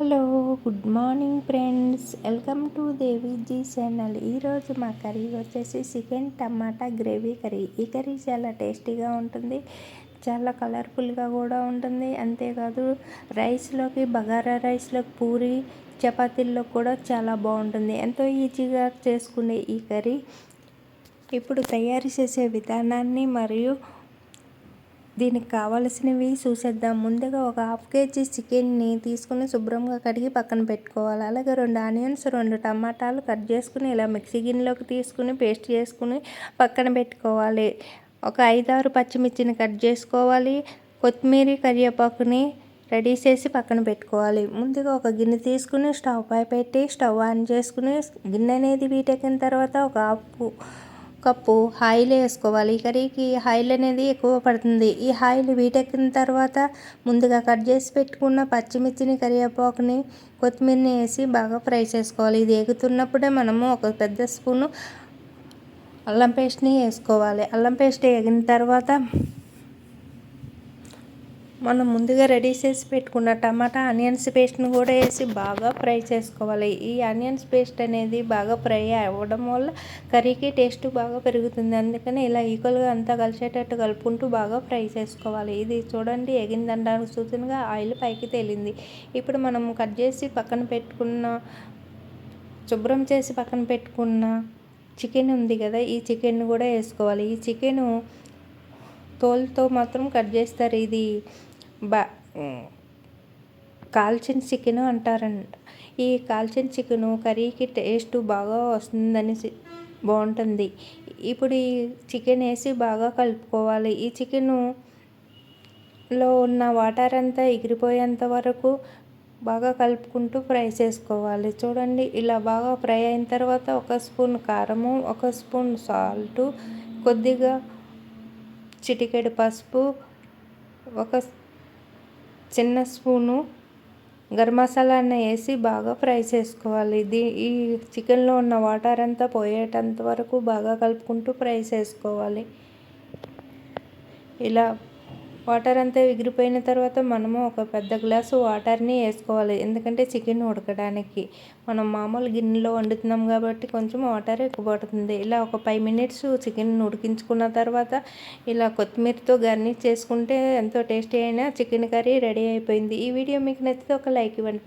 Hello good morning friends. Welcome to Deviji channel. ఈరోజు మా curry వచ్చేసి చికెన్ టమాటా గ్రేవీ కర్రీ. ఈ curry చాలా టేస్టీగా ఉంటుంది చాలా కలర్ఫుల్గా కూడా ఉంటుంది. అంతేకాదు రైస్లోకి బగారా రైస్లోకి పూరి చపాతీల్లో కూడా చాలా బాగుంటుంది. ఎంతో ఈజీగా చేసుకునే ఈ కర్రీ. ఇప్పుడు తయారు చేసే విధానాన్ని మరియు దీనికి కావలసినవి చూసేద్దాం. ముందుగా ఒక హాఫ్ కేజీ చికెన్ని తీసుకుని శుభ్రంగా కడిగి పక్కన పెట్టుకోవాలి. అలాగే రెండు ఆనియన్స్ రెండు టమాటాలు కట్ చేసుకుని ఇలా మిక్సీ గిన్నెలోకి తీసుకుని పేస్ట్ చేసుకుని పక్కన పెట్టుకోవాలి. ఒక ఐదారు పచ్చిమిర్చిని కట్ చేసుకోవాలి. కొత్తిమీర కరివేపాకుని రెడీ చేసి పక్కన పెట్టుకోవాలి. ముందుగా ఒక గిన్నె తీసుకుని స్టవ్ పై పెట్టి స్టవ్ ఆన్ చేసుకుని గిన్నె అనేది వీటెక్కిన తర్వాత ఒక ఆపు కప్పు ఆయిల్ వేసుకోవాలి. ఈ కర్రీకి ఆయిల్ అనేది ఎక్కువ పడుతుంది. ఈ ఆయిల్ వీటెక్కిన తర్వాత ముందుగా కట్ చేసి పెట్టుకున్న పచ్చిమిర్చిని కరివేపాకుని కొత్తిమీరని వేసి బాగా ఫ్రై చేసుకోవాలి. ఇది ఎగుతున్నప్పుడే మనము ఒక పెద్ద స్పూను అల్లం పేస్ట్ని వేసుకోవాలి. అల్లం పేస్ట్ ఎగిన తర్వాత మనం ముందుగా రెడీ చేసి పెట్టుకున్న టమాటా ఆనియన్స్ పేస్ట్ని కూడా వేసి బాగా ఫ్రై చేసుకోవాలి. ఈ ఆనియన్స్ పేస్ట్ అనేది బాగా ఫ్రై అవ్వడం వల్ల కర్రీకి టేస్ట్ బాగా పెరుగుతుంది. అందుకని ఇలా ఈక్వల్గా అంతా కలిసేటట్టు కలుపుకుంటూ బాగా ఫ్రై చేసుకోవాలి. ఇది చూడండి ఎగిందనడానికి సూచనగా ఆయిల్ పైకి తేలింది. ఇప్పుడు మనం కట్ చేసి పక్కన పెట్టుకున్న శుభ్రం చేసి పక్కన పెట్టుకున్న చికెన్ ఉంది కదా ఈ చికెన్ కూడా వేసుకోవాలి. ఈ చికెను తోలుతో మాత్రం కట్ చేస్తారు. ఇది బా కాల్చిన చికెన్ అంటారంట. ఈ కాల్చిన చికెను కర్రీకి టేస్ట్ బాగా వస్తుందని బాగుంటుంది. ఇప్పుడు ఈ చికెన్ వేసి బాగా కలుపుకోవాలి. ఈ చికెనులో ఉన్న వాటర్ అంతా ఎగిరిపోయేంత వరకు బాగా కలుపుకుంటూ ఫ్రై చేసుకోవాలి. చూడండి ఇలా బాగా ఫ్రై అయిన తర్వాత ఒక స్పూన్ కారము ఒక స్పూన్ సాల్టు కొద్దిగా చిటికెడు పసుపు ఒక చిన్న స్పూను గరం మసాలాను వేసి బాగా ఫ్రై చేసుకోవాలి. దీ ఈ చికెన్లో ఉన్న వాటర్ అంతా పోయేటంత వరకు బాగా కలుపుకుంటూ ఫ్రై చేసుకోవాలి. ఇలా వాటర్ అంతా ఎగిరిపోయిన తర్వాత మనము ఒక పెద్ద గ్లాసు వాటర్ని వేసుకోవాలి. ఎందుకంటే చికెన్ ఉడకడానికి. మనం మామూలు గిన్నెలో వండుతున్నాం కాబట్టి కొంచెం వాటర్ ఎక్కువ పడుతుంది. ఇలా ఒక ఫైవ్ మినిట్స్ చికెన్ ఉడికించుకున్న తర్వాత ఇలా కొత్తిమీరతో గార్నిష్ చేసుకుంటే ఎంతో టేస్టీ అయిన చికెన్ కర్రీ రెడీ అయిపోయింది. ఈ వీడియో మీకు నచ్చితే ఒక లైక్ ఇవ్వండి.